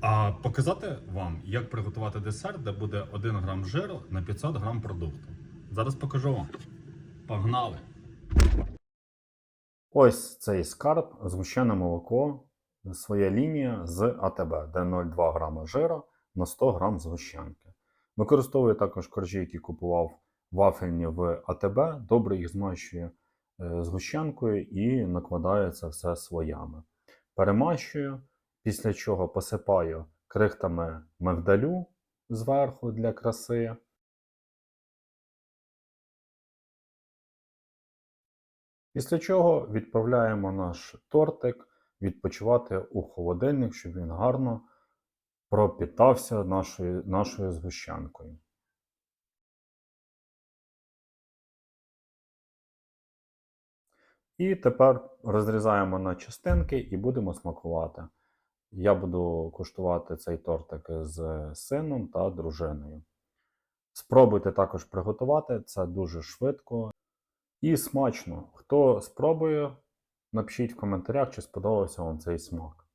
А показати вам, як приготувати десерт, де буде 1 грам жиру на 500 грам продукту. Зараз покажу вам. Погнали! Ось цей скарб, згущене молоко, своя лінія з АТБ, де 0,2 грама жира на 100 грам згущенки. Використовую також коржі, які купував вафельні в АТБ, добре їх змащую е, згущенкою і накладаю це все слоями. Перемащую, після чого посипаю крихтами мигдалю зверху для краси. Після чого відправляємо наш тортик відпочивати у холодильник, щоб він гарно пропітався нашою, нашою згущенкою. І тепер розрізаємо на частинки і будемо смакувати. Я буду куштувати цей тортик з сином та дружиною. Спробуйте також приготувати, це дуже швидко і смачно. Хто спробує, напишіть в коментарях, чи сподобався вам цей смак.